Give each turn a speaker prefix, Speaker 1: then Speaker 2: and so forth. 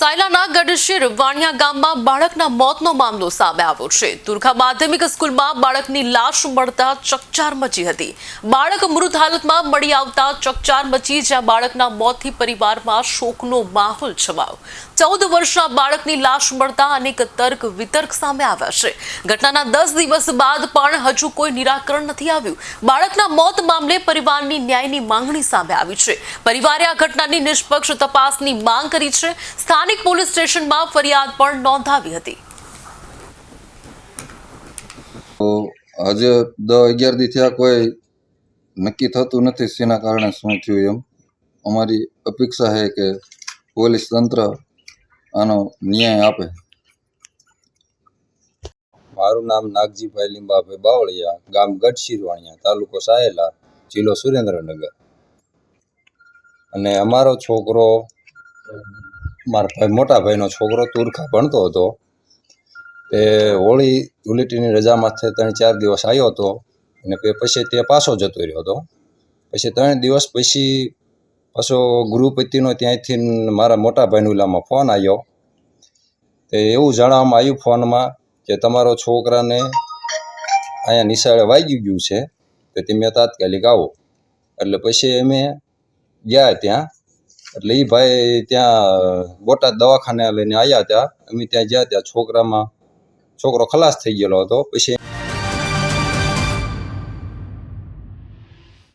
Speaker 1: સાયલાના ગઢશીર વાણિયા ગામમાં બાળકના મોતનો મામલો સામે આવ્યો છે. તુરખા માધ્યમિક સ્કૂલમાં બાળકની લાશ મળતા ચકચાર મચી હતી. બાળક મૃત હાલતમાં મળી આવતા ચકચાર મચી જ્યાં બાળકના મોતથી પરિવારમાં શોકનો માહોલ છવાયો. ચૌદ વર્ષના બાળકની લાશ મળતા અનેક તર્ક વિતર્ક સામે આવ્યા છે. ઘટનાના દસ દિવસ બાદ પણ હજુ કોઈ નિરાકરણ નથી આવ્યું. બાળકના મોત મામલે પરિવારની ન્યાયની માંગણી સામે આવી છે. પરિવારે આ ઘટનાની નિષ્પક્ષ તપાસની માંગ કરી છે. સ્થાનિક પોલીસ સ્ટેશનમાં ફરિયાદ પણ નોંધાવી હતી.
Speaker 2: તો આજે દસ અગિયાર દી થયા કોઈ નક્કી થતું નથી શેના કારણે શું થયું એમ. અમારી અપેક્ષા છે કે પોલીસ તંત્ર આનો ન્યાય આપે.
Speaker 3: મારું નામ નાગજીભાઈ લીંબાભાઈ બાવળિયા ગામ ગઢ શિરવાણિયા તાલુકો સાયેલા જિલ્લો સુરેન્દ્રનગર. અને અમારો છોકરો મારા ભાઈ, મોટા ભાઈનો છોકરો તુરખા ભણતો હતો. તે હોળી ધૂળેટીની રજામાં ત્રણ ચાર દિવસ આવ્યો હતો અને પછી તે પાછો જતો રહ્યો હતો. પછી ત્રણ દિવસ પછી પાછો ગૃહપતિનો ત્યાંથી મારા મોટા ભાઈનું ઓલામાં ફોન આવ્યો. તે એવું જણાવવામાં આવ્યું ફોનમાં કે તમારો છોકરાને અહીંયા નિશાળે વાગી ગયું છે તો તમે તાત્કાલિક આવો. એટલે પછી અમે ગયા ત્યાં. એટલે એ ભાઈ ત્યાં બોટાદ દવાખાને લઈને આવ્યા હતા અમે ત્યાં ગયા ત્યાં છોકરામાં, છોકરો ખલાસ થઈ ગયેલો હતો. પછી